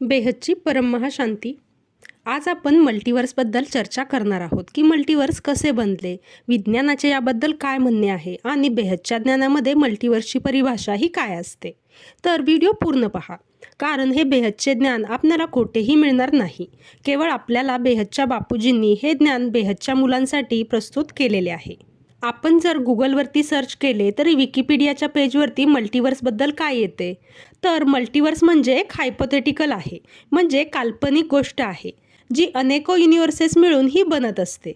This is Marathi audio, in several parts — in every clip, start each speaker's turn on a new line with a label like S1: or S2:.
S1: बेहदची परममहाशांती. आज आपण मल्टिवर्सबद्दल चर्चा करणार आहोत की मल्टिवर्स कसे बनले विज्ञानाचे याबद्दल काय म्हणणे आहे आणि बेहदच्या ज्ञानामध्ये मल्टिवर्सची परिभाषा ही काय असते. तर व्हिडिओ पूर्ण पहा. कारण हे बेहदचे ज्ञान आपल्याला कोठेही मिळणार नाही. केवळ आपल्याला बेहदच्या बापूजींनी हे ज्ञान बेहदच्या मुलांसाठी प्रस्तुत केलेले आहे. आपण जर गुगलवरती सर्च केले तरी विकिपीडियाच्या पेजवरती मल्टिवर्सबद्दल काय येते? तर मल्टिवर्स म्हणजे एक हायपोथेटिकल आहे म्हणजे काल्पनिक गोष्ट आहे जी अनेको युनिव्हर्सेस मिळून ही बनत असते.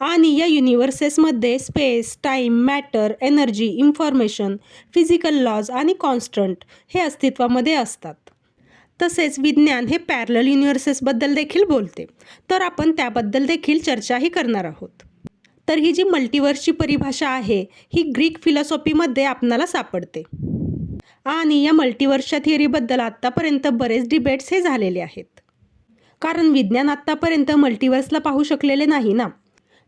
S1: आणि या युनिव्हर्सेसमध्ये space time matter energy information physical laws आणि कॉन्स्टंट हे अस्तित्वामध्ये असतात. तसेच विज्ञान हे पॅरल युनिव्हर्सेसबद्दल देखील बोलते. तर आपण त्याबद्दल देखील चर्चाही करणार आहोत. तर ही जी मल्टिवर्सची परिभाषा आहे ही ग्रीक फिलॉसॉफीमध्ये आपणाला सापडते. आणि या मल्टिवर्सच्या थिअरीबद्दल आत्तापर्यंत बरेच डिबेट्स हे झालेले आहेत. कारण विज्ञान आत्तापर्यंत मल्टिवर्सला पाहू शकलेले नाही ना?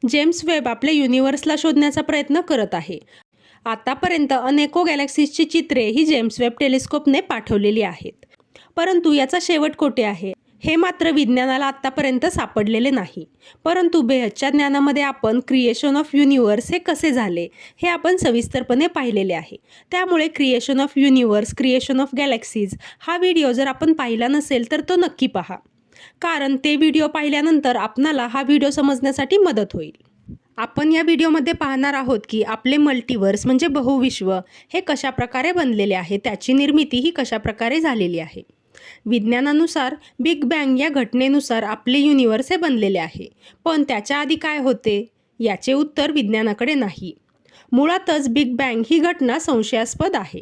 S1: जेम्स वेब आपल्या युनिवर्सला शोधण्याचा प्रयत्न करत आहे. आतापर्यंत अनेको गॅलेक्सीजची चित्रे ही जेम्स वेब टेलिस्कोपने पाठवलेली आहेत. परंतु याचा शेवट कोठे आहे? हे मात्र विज्ञानाला आत्तापर्यंत सापडलेले नाही. परंतु बेहदच्या ज्ञानामध्ये आपण क्रिएशन ऑफ युनिवर्स हे कसे झाले हे आपण सविस्तरपणे पाहिलेले आहे. त्यामुळे creation of universe creation of galaxies हा व्हिडिओ जर आपण पाहिला नसेल तर तो नक्की पहा. कारण ते व्हिडिओ पाहिल्यानंतर आपणाला हा व्हिडिओ समजण्यासाठी मदत होईल. आपण या व्हिडिओमध्ये पाहणार आहोत की आपले मल्टिवर्स म्हणजे बहुविश्व हे कशाप्रकारे बनलेले आहे त्याची निर्मिती ही कशाप्रकारे झालेली आहे. विज्ञानानुसार बिग बँग या घटनेनुसार आपले युनिव्हर्स हे बनलेले आहे. पण त्याच्या आधी काय होते? याचे उत्तर विज्ञानाकडे नाही. मुळातच बिग बँग ही घटना संशयास्पद आहे.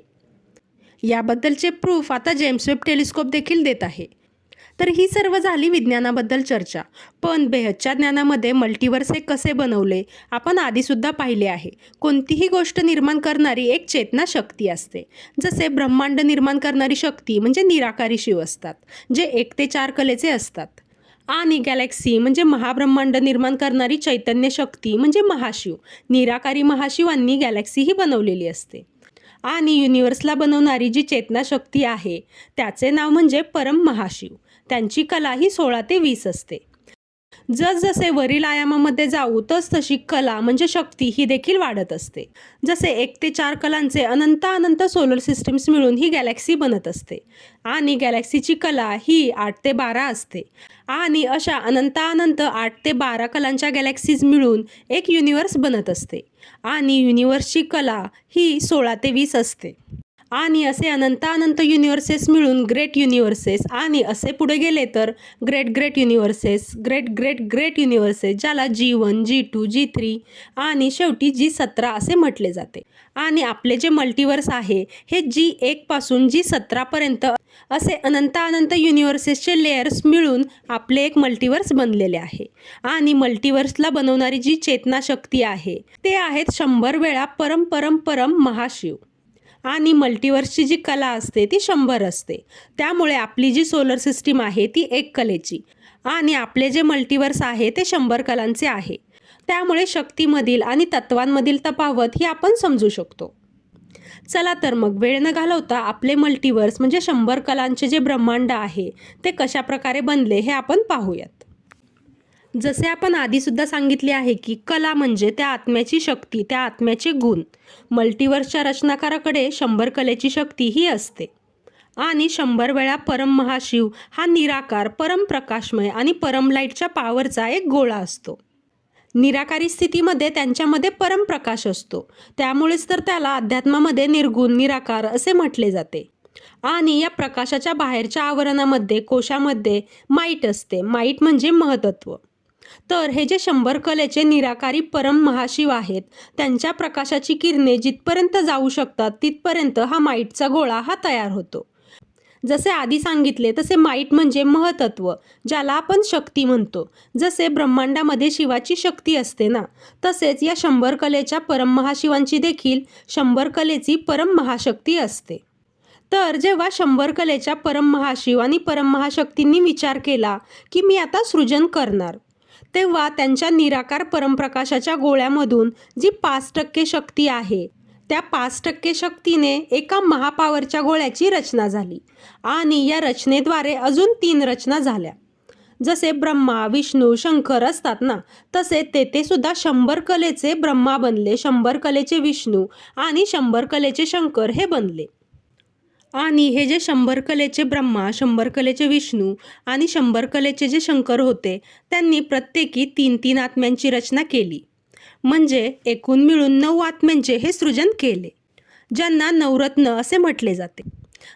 S1: याबद्दलचे प्रूफ आता जेम्स वेब टेलिस्कोप देखील देत आहे. तर ही सर्व झाली विज्ञानाबद्दल चर्चा. पण बेहदच्या ज्ञानामध्ये मल्टिवर्स हे कसे बनवले आपण आधीसुद्धा पाहिले आहे. कोणतीही गोष्ट निर्माण करणारी एक चेतना शक्ती असते. जसे ब्रह्मांड निर्माण करणारी शक्ती म्हणजे निराकारी शिव असतात जे एक ते चार कलेचे असतात. आणि गॅलेक्सी म्हणजे महाब्रह्मांड निर्माण करणारी चैतन्य शक्ती म्हणजे महाशिव. निराकारी महाशिवांनी गॅलेक्सी ही बनवलेली असते. आणि युनिवर्सला बनवणारी जी चेतना शक्ती आहे त्याचे नाव म्हणजे परम महाशिव. त्यांची कला ही सोळा ते वीस असते. जसजसे वरील आयामामध्ये जाऊ तस तशी कला म्हणजे शक्ती ही देखील वाढत असते. जसे एक ते चार कलांचे अनंत अनंत सोलर सिस्टम्स मिळून ही गॅलेक्सी बनत असते. आणि गॅलेक्सीची कला ही आठ ते बारा असते. आणि अशा अनंत अनंत आठ ते बारा कलांच्या गॅलेक्सीज मिळून एक युनिवर्स बनत असते. आणि युनिवर्सची कला ही सोळा ते वीस असते. आणि असे अनंतानंत अनंत युनिव्हर्सेस मिळून ग्रेट युनिव्हर्सेस आणि असे पुढे गेले तर great great universes great great great universes ज्याला G one G two G three आणि शेवटी जी सतरा असे म्हटले जाते. आणि आपले जे मल्टिवर्स आहे हे जी एकपासून जी सतरापर्यंत असे अनंतानंत अनंत युनिव्हर्सेसचे लेयर्स मिळून आपले एक मल्टिवर्स बनलेले आहे. आणि मल्टिवर्सला बनवणारी जी चेतना शक्ती आहे ते आहेत शंभर वेळा परम परम परम महाशिव. आणि मल्टिवर्सची जी कला असते ती शंभर असते. त्यामुळे आपली जी सोलर सिस्टीम आहे ती एक कलेची. आणि आपले जे मल्टिवर्स आहे ते शंभर कलांचे आहे. त्यामुळे शक्तीमधील आणि तत्वांमधील तफावत ही आपण समजू शकतो. चला तर मग वेळ न घालवता आपले मल्टिवर्स म्हणजे शंभर कलांचे जे ब्रह्मांड आहे ते कशाप्रकारे बनले हे आपण पाहूयात. जसे आपण आधीसुद्धा सांगितले आहे की कला म्हणजे त्या आत्म्याची शक्ती त्या आत्म्याचे गुण. मल्टिवर्सच्या रचनाकाराकडे शंभर कलेची शक्ती ही असते. आणि शंभर वेळा परम महाशिव हा निराकार परम प्रकाशमय आणि परम लाईटच्या पावरचा एक गोळा असतो. निराकारी स्थितीमध्ये त्यांच्यामध्ये परम प्रकाश असतो. त्यामुळेच तर त्याला अध्यात्मामध्ये निर्गुण निराकार असे म्हटले जाते. आणि या प्रकाशाच्या बाहेरच्या आवरणामध्ये कोशामध्ये माईट असते. माईट म्हणजे महतत्व. तर हे जे शंभर कलेचे निराकारी परम महाशिव आहेत त्यांच्या प्रकाशाची किरणे जिथपर्यंत जाऊ शकतात तिथपर्यंत हा माईटचा गोळा हा तयार होतो. जसे आधी सांगितले तसे माईट म्हणजे महतत्व ज्याला आपण शक्ती म्हणतो. जसे ब्रह्मांडामध्ये शिवाची शक्ती असते ना तसेच या शंभर कलेच्या परम महाशिवांची देखील शंभर कलेची परम महाशक्ती असते. तर जेव्हा शंभर कलेच्या परम महाशिव आणि परम महाशक्तींनी विचार केला की मी आता सृजन करणार तेव्हा त्यांच्या निराकार परमप्रकाशाच्या गोळ्यामधून जी पाच टक्के शक्ती आहे त्या पाच टक्के शक्तीने एका महापावरच्या गोळ्याची रचना झाली आणि या रचनेद्वारे अजून तीन रचना झाल्या. जसे ब्रह्मा विष्णू शंकर असतात ना तसे तेथे सुद्धा शंभर कलेचे ब्रह्मा बनले शंभर कलेचे विष्णू आणि शंभर कलेचे शंकर हे बनले. आणि हे जे शंभर कलेचे ब्रह्मा शंभर कलेचे विष्णू आणि शंभर कलेचे जे शंकर होते त्यांनी प्रत्येकी तीन तीन आत्म्यांची रचना केली. म्हणजे एकूण मिळून नऊ आत्म्यांचे हे सृजन केले ज्यांना नवरत्न असे म्हटले जाते.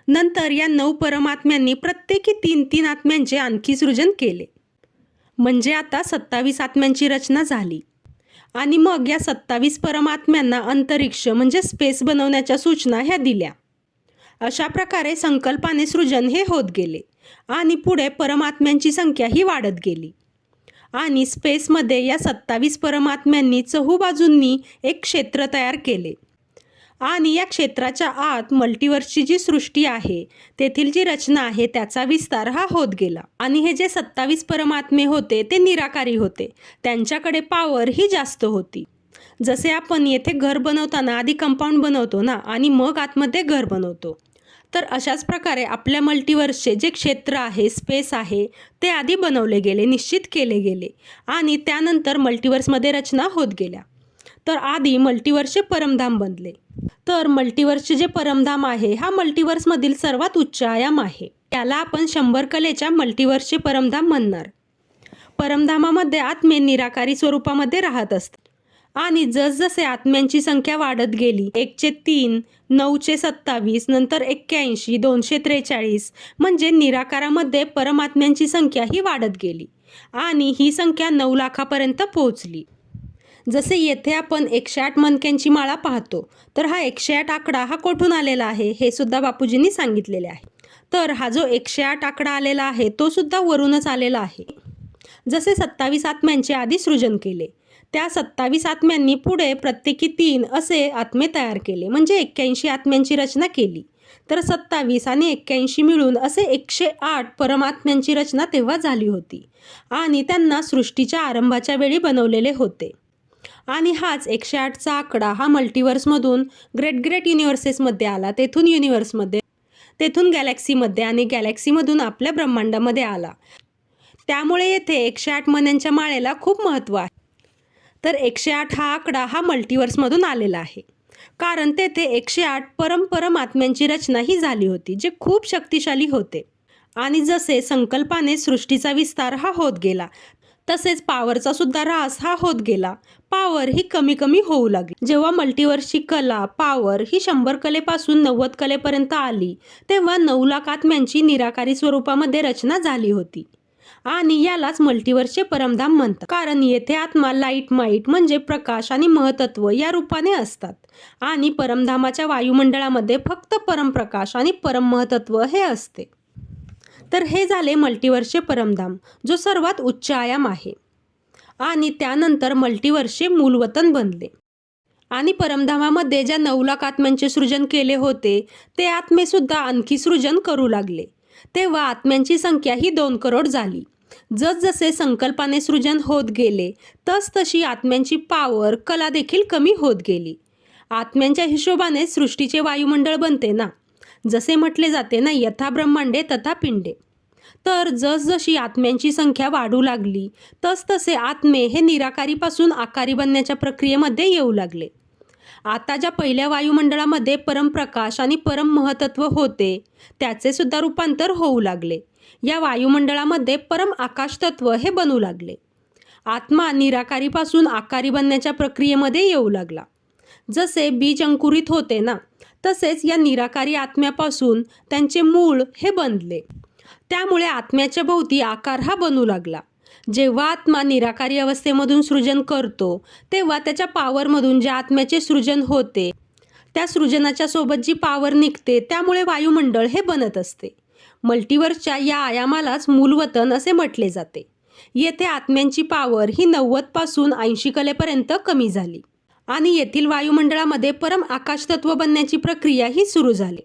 S1: नंतर या नऊ परमात्म्यांनी प्रत्येकी तीन तीन आत्म्यांचे आणखी सृजन केले. म्हणजे आता सत्तावीस आत्म्यांची रचना झाली. आणि मग या सत्तावीस परमात्म्यांना अंतरिक्ष म्हणजे स्पेस बनवण्याच्या सूचना ह्या दिल्या. अशा प्रकारे संकल्पाने सृजन हे होत गेले आणि पुढे परमात्म्यांची संख्या ही वाढत गेली. आणि स्पेसमध्ये या सत्तावीस परमात्म्यांनी चहूबाजूंनी एक क्षेत्र तयार केले. आणि या क्षेत्राच्या आत मल्टिवर्सची जी सृष्टी आहे तेथील जी रचना आहे त्याचा विस्तार हा होत गेला. आणि हे जे सत्तावीस परमात्मे होते ते निराकारी होते. त्यांच्याकडे पॉवर ही जास्त होती. जसे आपण येथे घर बनवताना आधी कंपाऊंड बनवतो ना आणि मग आतमध्ये घर बनवतो. तर अशाच प्रकारे आपल्या मल्टिवर्सचे जे क्षेत्र आहे स्पेस आहे ते आधी बनवले गेले निश्चित केले गेले आणि त्यानंतर मल्टिवर्समध्ये रचना होत गेल्या. तर आधी मल्टिवर्सचे परमधाम बनले. तर मल्टिवर्सचे जे परमधाम आहे हा मल्टिवर्समधील सर्वात उच्च आयाम आहे. त्याला आपण शंभर कलेच्या मल्टिवर्सचे परमधाम म्हणणार. परमधामामध्ये आत्मे निराकारी स्वरूपामध्ये राहत असतात. आणि जसजसे आत्म्यांची संख्या वाढत गेली एकचे तीन नऊचे सत्तावीस नंतर एक्क्याऐंशी दोनशे त्रेचाळीस म्हणजे निराकारामध्ये परमात्म्यांची संख्या ही वाढत गेली आणि ही संख्या नऊ लाखापर्यंत पोहोचली. जसे येथे आपण एकशे आठ मनक्यांची माळा पाहतो तर हा एकशे आठ आकडा हा कोठून आलेला आहे हे सुद्धा बापूजींनी सांगितलेले आहे. तर हा जो एकशे आठ आकडा आलेला आहे तो सुद्धा वरूनच आलेला आहे. जसे सत्तावीस आत्म्यांचे आधी सृजन केले त्या सत्तावीस आत्म्यांनी पुढे प्रत्येकी तीन असे आत्मे तयार केले. म्हणजे एक्क्याऐंशी आत्म्यांची रचना केली. तर सत्तावीस आणि एक्क्याऐंशी मिळून असे एकशे आठ परमात्म्यांची रचना तेव्हा झाली होती आणि त्यांना सृष्टीच्या आरंभाच्या वेळी बनवलेले होते. आणि हाच एकशे आठचा आकडा हा मल्टिवर्समधून ग्रेट ग्रेट युनिव्हर्सेसमध्ये आला. तेथून युनिव्हर्समध्ये तेथून गॅलेक्सीमध्ये आणि गॅलेक्सीमधून आपल्या ब्रह्मांडामध्ये आला. त्यामुळे येथे एकशे आठ मन्यांच्या माळेला खूप महत्त्व आहे. तर एकशे आठ हा आकडा हा मल्टिवर्समधून आलेला आहे. कारण तेथे एकशे आठ परमपरम आत्म्यांची रचना ही झाली होती जे खूप शक्तिशाली होते. आणि जसे संकल्पाने सृष्टीचा विस्तार हा होत गेला तसेच पॉवरचा सुद्धा ऱ्हास हा होत गेला. पॉवर ही कमी कमी होऊ लागली. जेव्हा मल्टिवर्सची कला पॉवर ही शंभर कलेपासून नव्वद कलेपर्यंत आली तेव्हा नऊ लाख आत्म्यांची निराकारी स्वरूपामध्ये रचना झाली होती. आणि यालाच मल्टिवर्सचे परमधाम म्हणतात. कारण येथे आत्मा लाइट माईट म्हणजे प्रकाश आणि महतत्व या रूपाने असतात. आणि परमधामाच्या वायुमंडळामध्ये फक्त परमप्रकाश आणि परममहतत्व हे असते. तर हे झाले मल्टिवर्सचे परमधाम जो सर्वात उच्च आयाम आहे. आणि त्यानंतर मल्टिवर्सचे मूलवतन बनले. आणि परमधामामध्ये ज्या नऊ लाख आत्म्यांचे सृजन केले होते ते आत्मेसुद्धा आणखी सृजन करू लागले. तेव्हा आत्म्यांची संख्या ही दोन करोड झाली. जसजसे संकल्पाने सृजन होत गेले तसतशी आत्म्यांची पावर कला देखील कमी होत गेली. आत्म्यांच्या हिशोबाने सृष्टीचे वायुमंडळ बनते ना? जसे म्हटले जाते ना यथा ब्रह्मांडे तथा पिंडे. तर जसजशी आत्म्यांची संख्या वाढू लागली तसतसे आत्मे हे निराकारीपासून आकारी बनण्याच्या प्रक्रियेमध्ये येऊ लागले. आता ज्या पहिल्या वायुमंडळामध्ये परमप्रकाश आणि परम महतत्व होते त्याचे सुद्धा रूपांतर होऊ लागले. या वायुमंडळामध्ये परम आकाशतत्व हे बनू लागले. आत्मा निराकारीपासून आकारी बनण्याच्या प्रक्रियेमध्ये येऊ लागला. जसे बीज अंकुरित होते ना तसेच या निराकारी आत्म्यापासून त्यांचे मूळ हे बनले. त्यामुळे आत्म्याच्या भोवती आकार हा बनू लागला. जेव्हा आत्मा निराकारी अवस्थेमधून सृजन करतो तेव्हा त्याच्या पावरमधून ज्या आत्म्याचे सृजन होते त्या सृजनाच्या सोबत जी पावर निघते त्यामुळे वायुमंडळ हे बनत असते. मल्टिवर्सच्या या आयामालाच मूलवतन असे म्हटले जाते. येथे आत्म्यांची पावर ही नव्वदपासून ऐंशी कलेपर्यंत कमी झाली आणि येथील वायुमंडळामध्ये परम आकाशतत्व बनण्याची प्रक्रिया ही सुरू झाली.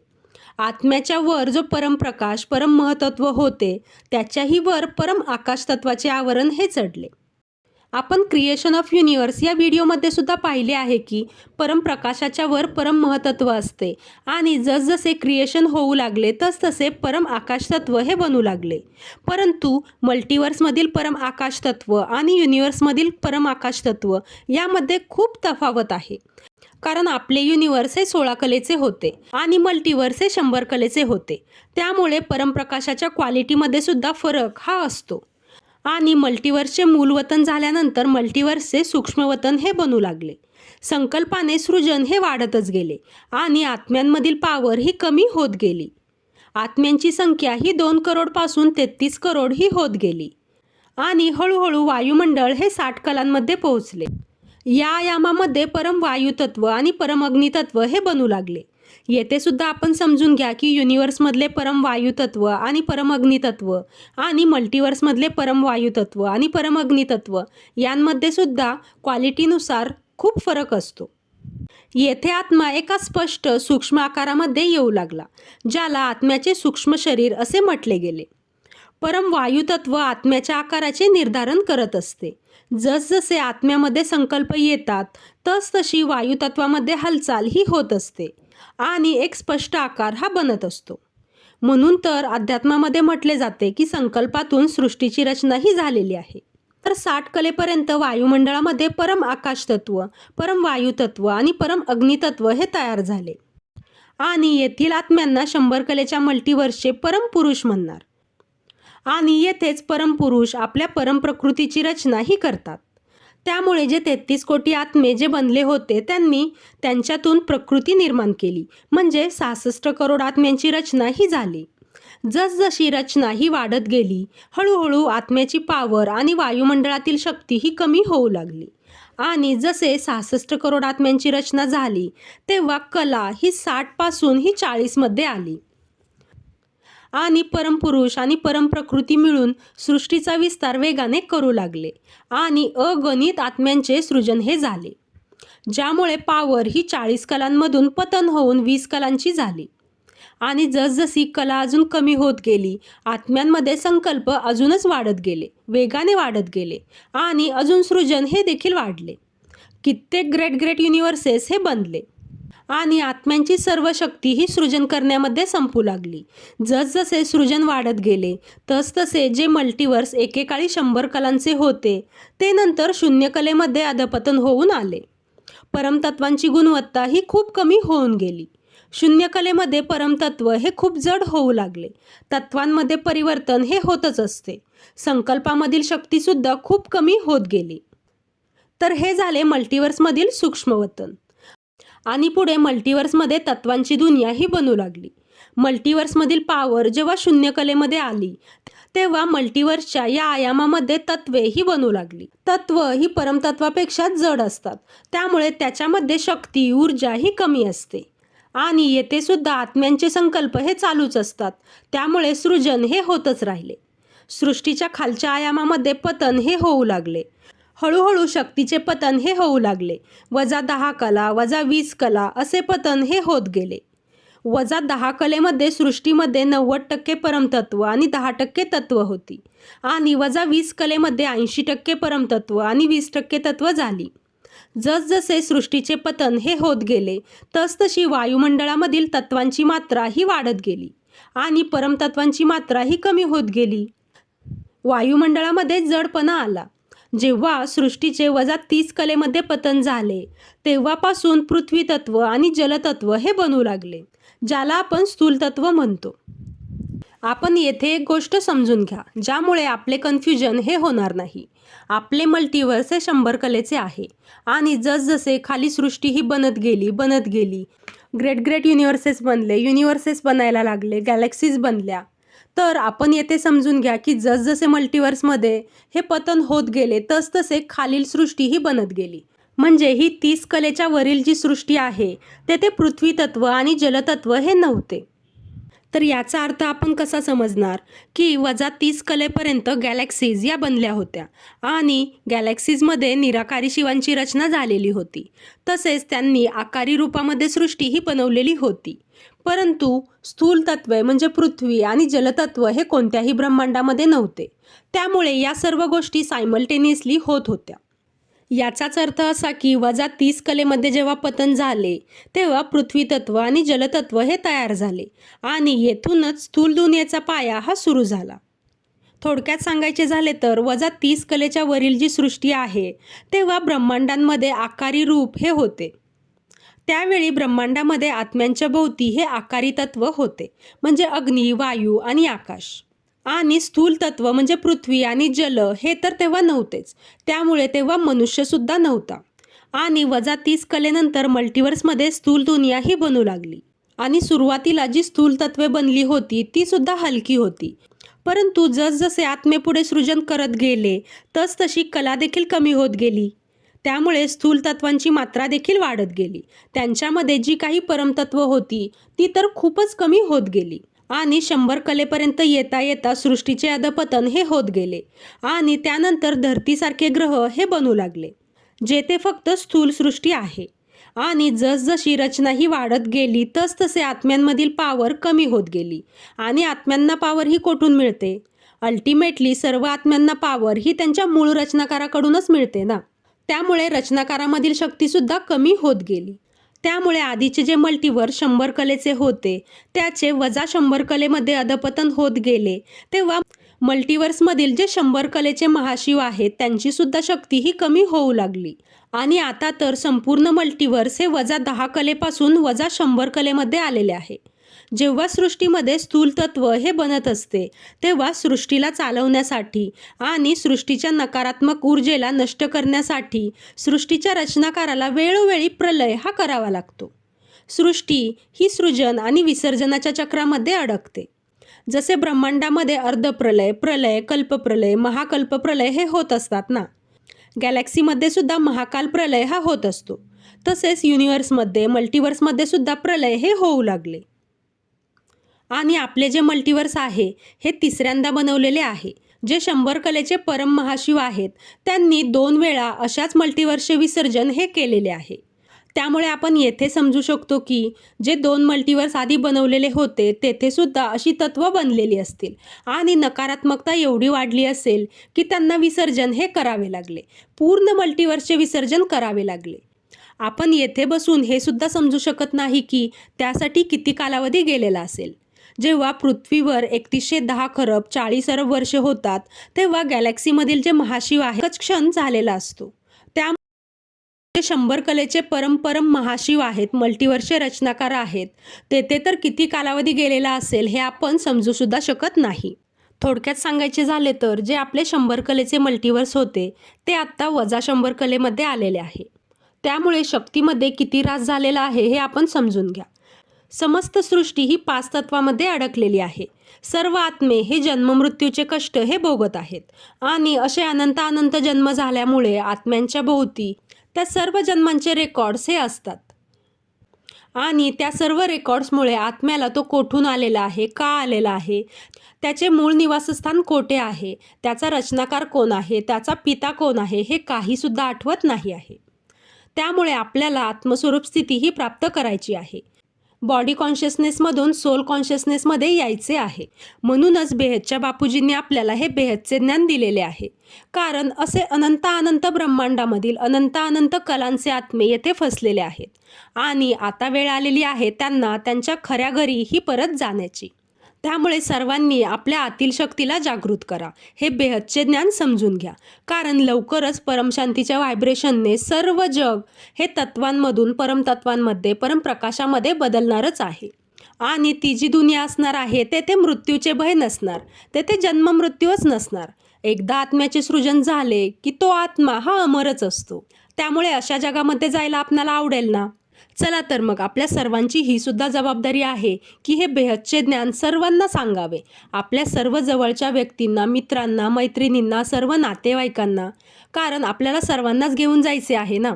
S1: आत्म्याच्या वर जो परमप्रकाश परम महतत्व होते त्याच्याही वर परम आकाशतत्वाचे आवरण हे चढले. आपण क्रिएशन ऑफ युनिवर्स या व्हिडिओमध्ये सुद्धा पाहिले आहे की परमप्रकाशाच्या वर परम महतत्व असते. आणि जसजसे क्रिएशन होऊ लागले तसतसे परम आकाशतत्व हे बनू लागले. परंतु मल्टिवर्समधील परम आकाशतत्व आणि युनिवर्समधील परम आकाशतत्व यामध्ये खूप तफावत आहे. कारण आपले युनिवर्स हे सोळा कलेचे होते आणि मल्टिवर्स हे शंभर कलेचे होते. त्यामुळे परमप्रकाशाच्या क्वालिटीमध्ये सुद्धा फरक हा असतो. आणि मल्टिवर्सचे मूलवतन झाल्यानंतर मल्टिवर्सचे सूक्ष्मवतन हे बनू लागले. संकल्पाने सृजन हे वाढतच गेले आणि आत्म्यांमधील पावर ही कमी होत गेली. आत्म्यांची संख्या ही दोन करोडपासून तेहतीस करोड ही होत गेली. आणि हळूहळू वायुमंडळ हे साठ कलांमध्ये पोहोचले. या यामामध्ये परम वायुतत्व आणि परम अग्नितत्व हे बनू लागले. येथे सुद्धा आपण समजून घ्या की युनिवर्समधले परम वायुतत्व आणि परम अग्नितत्व आणि मल्टिवर्समधले परम वायुतत्व आणि परम अग्नितत्व यांमध्ये सुद्धा क्वालिटीनुसार खूप फरक असतो. येथे आत्मा एका स्पष्ट सूक्ष्म आकारामध्ये येऊ लागला ज्याला आत्म्याचे सूक्ष्म शरीर असे म्हटले गेले. परम वायुतत्व आत्म्याच्या आकाराचे निर्धारण करत असते. जसजसे आत्म्यामध्ये संकल्प येतात तसतशी वायुतत्वामध्ये हालचाल ही होत असते. आणि एक स्पष्ट आकार हा बनत असतो. म्हणून तर अध्यात्मामध्ये म्हटले जाते की संकल्पातून सृष्टीची रचना ही झालेली आहे. तर साठ कलेपर्यंत वायुमंडळामध्ये परम आकाशतत्व परम वायुतत्व आणि परम अग्नितत्व हे तयार झाले. आणि येथील आत्म्यांना शंभर कलेच्या मल्टीवर्सचे परम पुरुष म्हणणार. आणि येथेच परमपुरुष आपल्या परमप्रकृतीची रचना ही करतात. त्यामुळे जे तेहतीस कोटी आत्मे जे बनले होते त्यांनी त्यांच्यातून प्रकृती निर्माण केली. म्हणजे सहासष्ट करोड आत्म्यांची रचना ही झाली. जसजशी रचना ही वाढत गेली हळूहळू आत्म्याची पावर आणि वायुमंडळातील शक्ती ही कमी होऊ लागली. आणि जसे सहासष्ट करोड आत्म्यांची रचना झाली तेव्हा कला ही साठपासून ही चाळीसमध्ये आली. आणि परमपुरुष आणि परमप्रकृती मिळून सृष्टीचा विस्तार वेगाने करू लागले आणि अगणित आत्म्यांचे सृजन हे झाले. ज्यामुळे पावर ही चाळीस कलांमधून पतन होऊन वीस कलांची झाली. आणि जसजशी कला अजून कमी होत गेली आत्म्यांमध्ये संकल्प अजूनच वाढत गेले वेगाने वाढत गेले आणि अजून सृजन हे देखील वाढले. कित्येक ग्रेट ग्रेट युनिव्हर्सेस हे बनले. आणि आत्म्यांची सर्व शक्ती ही सृजन करण्यामध्ये संपू लागली. जसजसे सृजन वाढत गेले तसतसे जे मल्टिवर्स एकेकाळी शंभर कलांचे होते ते नंतर शून्य कलेमध्ये अधपतन होऊन आले. परमतत्वांची गुणवत्ता ही खूप कमी होऊन गेली. शून्य कलेमध्ये परमतत्व हे खूप जड होऊ लागले. तत्वांमध्ये परिवर्तन हे होतच असते. संकल्पामधील शक्तीसुद्धा खूप कमी होत गेली. तर हे झाले मल्टिवर्समधील सूक्ष्मवतन. आणि पुढे मल्टिवर्समध्ये तत्वांची दुनिया ही बनू लागली. मल्टिवर्समधील पावर जेव्हा शून्यकलेमध्ये आली तेव्हा मल्टिवर्सच्या या आयामामध्ये तत्वे ही बनू लागली. तत्व ही परमतत्वापेक्षा जड असतात. त्यामुळे त्याच्यामध्ये शक्ती ऊर्जा ही कमी असते. आणि येथे सुद्धा आत्म्यांचे संकल्प हे चालूच असतात. त्यामुळे सृजन हे होतच राहिले. सृष्टीच्या खालच्या आयामामध्ये पतन हे होऊ लागले. हळूहळू शक्तीचे पतन हे होऊ लागले. वजा दहा कला वजा वीस कला असे पतन हे होत गेले. वजा दहा कलेमध्ये सृष्टीमध्ये नव्वद टक्के परमतत्व आणि दहा टक्के तत्व होती. आणि वजा वीस कलेमध्ये ऐंशी टक्के परमतत्व आणि वीस टक्के तत्व झाली. जसजसे सृष्टीचे पतन हे होत गेले तसतशी वायुमंडळामधील तत्वांची मात्रा ही वाढत गेली आणि परमतत्वांची मात्रा ही कमी होत गेली. वायुमंडळामध्ये जडपणा आला. जेव्हा सृष्टीचे वजा तीस कलेमध्ये पतन झाले तेव्हापासून पृथ्वी तत्व आणि जलतत्व हे बनू लागले ज्याला आपण स्थूलतत्व म्हणतो. आपण येथे एक गोष्ट समजून घ्या ज्यामुळे आपले कन्फ्युजन हे होणार नाही. आपले मल्टिवर्स हे शंभर कलेचे आहे. आणि जसजसे खाली सृष्टी ही बनत गेली बनत गेली ग्रेट ग्रेट युनिव्हर्सेस बनले युनिव्हर्सेस बनायला लागले गॅलेक्सीज बनल्या तर आपण येथे समजून घ्या की जसजसे मल्टिवर्समध्ये हे पतन होत गेले तसतसे खालील सृष्टी ही बनत गेली. म्हणजे ही तीस कलेच्या वरील जी सृष्टी आहे तेथे पृथ्वी तत्व आणि जलतत्व हे नव्हते. तर याचा अर्थ आपण कसा समजणार की वजा तीस कलेपर्यंत गॅलेक्सीज या बनल्या होत्या आणि गॅलेक्सीजमध्ये निराकारी शिवांची रचना झालेली होती. तसेच त्यांनी आकारी रूपामध्ये सृष्टी ही बनवलेली होती. परंतु स्थूल तत्वे म्हणजे पृथ्वी आणि जलतत्व हे कोणत्याही ब्रह्मांडामध्ये नव्हते. त्यामुळे या सर्व गोष्टी सायमल्टेनियसली होत होत्या. याचाच अर्थ असा की वजा तीस कलेमध्ये जेव्हा पतन झाले तेव्हा पृथ्वी तत्व आणि जलतत्व हे तयार झाले आणि येथूनच स्थूल दुनियेचा पाया हा सुरू झाला. थोडक्यात सांगायचे झाले तर वजा तीस कलेच्या वरील जी सृष्टी आहे तेव्हा ब्रह्मांडांमध्ये आकारी रूप हे होते. त्यावेळी ब्रह्मांडामध्ये आत्म्यांच्या भोवती हे आकारी तत्व होते म्हणजे अग्नी वायू आणि आकाश. आणि स्थूल तत्व म्हणजे पृथ्वी आणि जल हे तर तेव्हा नव्हतेच त्यामुळे तेव्हा मनुष्यसुद्धा नव्हता. आणि वजा तीस कलेनंतर मल्टिवर्समध्ये स्थूल दुनिया ही बनू लागली. आणि सुरुवातीला जी स्थूल तत्वे बनली होती ती सुद्धा हलकी होती. परंतु जसजसे आत्मेपुढे सृजन करत गेले तस तशी कला देखील कमी होत गेली. त्यामुळे स्थूल तत्वांची मात्रा देखील वाढत गेली. त्यांच्यामध्ये जी काही परमतत्व होती ती तर खूपच कमी होत गेली. आणि शंभर कलेपर्यंत येता येता सृष्टीचे अधपतन हे होत गेले. आणि त्यानंतर धरतीसारखे ग्रह हे बनू लागले जेथे फक्त स्थूल सृष्टी आहे. आणि जसजशी रचना ही वाढत गेली तसतसे आत्म्यांमधील पावर कमी होत गेली. आणि आत्म्यांना पावर ही कोठून मिळते? अल्टिमेटली सर्व आत्म्यांना पावर ही त्यांच्या मूळ रचनाकाराकडूनच मिळते ना? त्यामुळे रचनाकारामधील शक्तीसुद्धा कमी होत गेली. त्यामुळे आधीचे जे मल्टीवर शंभर कलेचे होते त्याचे वजा शंभर कलेमध्ये अधपतन होत गेले. तेव्हा मल्टिवर्समधील जे शंभर कलेचे महाशिव आहेत त्यांची सुद्धा शक्ती ही कमी होऊ लागली. आणि आता तर संपूर्ण मल्टिवर्स हे वजा दहा कलेपासून वजा शंभर कलेमध्ये आलेले आहे. जेव्हा सृष्टीमध्ये स्थूल तत्व हे बनत असते तेव्हा सृष्टीला चालवण्यासाठी आणि सृष्टीच्या नकारात्मक ऊर्जेला नष्ट करण्यासाठी सृष्टीच्या रचनाकाराला वेळोवेळी प्रलय हा करावा लागतो. सृष्टी ही सृजन आणि विसर्जनाच्या चक्रामध्ये अडकते. जसे ब्रह्मांडामध्ये अर्धप्रलय प्रलय कल्पप्रलय महाकल्पप्रलय हे होत असतात ना? गॅलेक्सीमध्ये सुद्धा महाकाल प्रलय हा होत असतो. तसेच युनिवर्समध्ये मल्टिवर्समध्ये सुद्धा प्रलय हे होऊ लागले. आणि आपले जे मल्टिवर्स आहे हे तिसऱ्यांदा बनवलेले आहे. जे शंभर कलेचे परम महाशिव आहेत त्यांनी दोन वेळा अशाच मल्टिवर्सचे विसर्जन हे केलेले आहे. त्यामुळे आपण येथे समजू शकतो की जे दोन मल्टिवर्स आधी बनवलेले होते तेथे सुद्धा अशी तत्व बनलेली असतील. आणि नकारात्मकता एवढी वाढली असेल की त्यांना विसर्जन हे करावे लागले. पूर्ण मल्टिवर्सचे विसर्जन करावे लागले. आपण येथे बसून हे सुद्धा समजू शकत नाही की त्यासाठी किती कालावधी गेलेला असेल. जेव्हा पृथ्वीवर एकतीसशे दहा खरब चाळीस अरब वर्ष होतात तेव्हा गॅलेक्सीमधील जे महाशिव आहे क्षण झालेला असतो. त्या शंभर कलेचे परमपरम महाशिव आहेत मल्टिवर्सचे रचनाकार आहेत. तेथे तर किती कालावधी गेलेला असेल हे आपण समजू सुद्धा शकत नाही. थोडक्यात सांगायचे झाले तर जे आपले शंभर कलेचे मल्टिवर्स होते ते आत्ता वजा शंभर कलेमध्ये आलेले आहे. त्यामुळे शक्तीमध्ये किती रास झालेला आहे हे आपण समजून घ्या. समस्त सृष्टी ही पाच तत्वामध्ये अडकलेली आहे. सर्व आत्मे हे जन्ममृत्यूचे कष्ट हे भोगत आहेत. आणि असे अनंत अनंत जन्म झाल्यामुळे आत्म्यांच्या भोवती त्या सर्व जन्मांचे रेकॉर्ड्स हे असतात. आणि त्या सर्व रेकॉर्ड्समुळे आत्म्याला तो कोठून आलेला आहे का आलेला आहे? त्याचे मूळ निवासस्थान कोठे आहे? त्याचा रचनाकार कोण आहे? त्याचा पिता कोण आहे? हे काहीसुद्धा आठवत नाही आहे. त्यामुळे आपल्याला आत्मस्वरूप स्थिती ही प्राप्त करायची आहे. बॉडी कॉन्शियसनेसमधून सोल कॉन्शियसनेसमध्ये यायचे आहे. म्हणूनच बेहदच्या बापूजींनी आपल्याला हे बेहदचे ज्ञान दिलेले आहे. कारण असे अनंत अनंत ब्रह्मांडामधील अनंत अनंत कलांचे आत्मे येथे फसलेले आहेत. आणि आता वेळ आलेली आहे त्यांना त्यांच्या खऱ्या घरी ही परत जाण्याची. त्यामुळे सर्वांनी आपल्या आतील शक्तीला जागृत करा. हे बेहदचे ज्ञान समजून घ्या. कारण लवकरच परमशांतीच्या व्हायब्रेशनने सर्व जग हे तत्वांमधून परमतत्वांमध्ये परमप्रकाशामध्ये बदलणारच आहे. आणि ती जी दुनिया असणार आहे तेथे मृत्यूचे भय नसणार. तेथे जन्म मृत्यूच नसणार. एकदा आत्म्याचे सृजन झाले की तो आत्मा हा अमरच असतो. त्यामुळे अशा जगामध्ये जायला आपणाला आवडेल ना? चला तर मग आपल्या सर्वांची ही सुद्धा जबाबदारी आहे की हे बेहदचे ज्ञान सर्वांना सांगावे. आपल्या सर्व जवळच्या व्यक्तींना मित्रांना मैत्रिणींना सर्व नातेवाईकांना. कारण आपल्याला सर्वांनाच घेऊन जायचे आहे ना?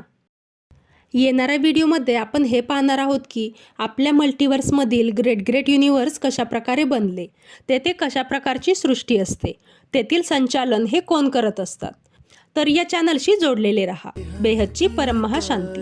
S1: येणाऱ्या व्हिडिओमध्ये आपण हे पाहणार आहोत की आपल्या मल्टिवर्समधील ग्रेट ग्रेट युनिवर्स कशाप्रकारे बनले तेथे कशा प्रकारची सृष्टी असते तेथील संचालन हे कोण करत असतात? तर या चॅनलशी जोडलेले रहा. बेहदची परम महाशांती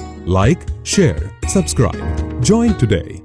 S2: like, share, subscribe. Join today.